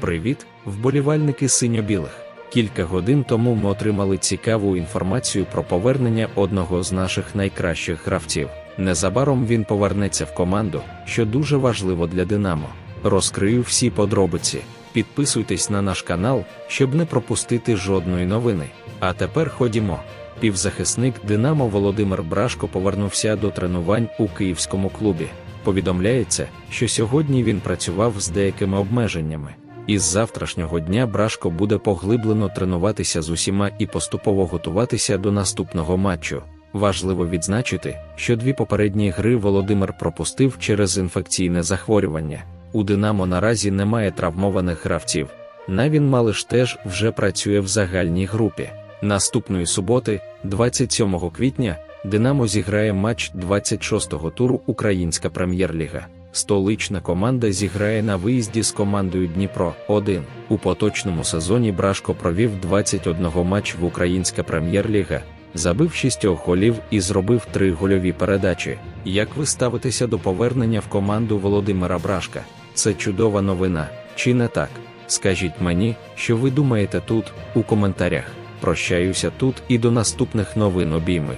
Привіт, вболівальники синьо-білих. Кілька годин тому ми отримали цікаву інформацію про повернення одного з наших найкращих гравців. Незабаром він повернеться в команду, що дуже важливо для Динамо. Розкрию всі подробиці. Підписуйтесь на наш канал, щоб не пропустити жодної новини. А тепер ходімо. Півзахисник Динамо Володимир Брашко повернувся до тренувань у київському клубі. Повідомляється, що сьогодні він працював з деякими обмеженнями. Із завтрашнього дня Брашко буде поглиблено тренуватися з усіма і поступово готуватися до наступного матчу. Важливо відзначити, що дві попередні гри Володимир пропустив через інфекційне захворювання. У Динамо наразі немає травмованих гравців. Навін Малиш теж вже працює в загальній групі. Наступної суботи, 27 квітня, Динамо зіграє матч 26-го туру Українська прем'єр-ліга. Столична команда зіграє на виїзді з командою Дніпро 1 У поточному сезоні Брашко провів 21 матч в Українська прем'єр-ліга, забив 6 голів і зробив 3 гольові передачі. Як ви ставитеся до повернення в команду Володимира Брашка? Це чудова новина, чи не так? Скажіть мені, що ви думаєте тут, у коментарях. Прощаюся тут і до наступних новин обійми.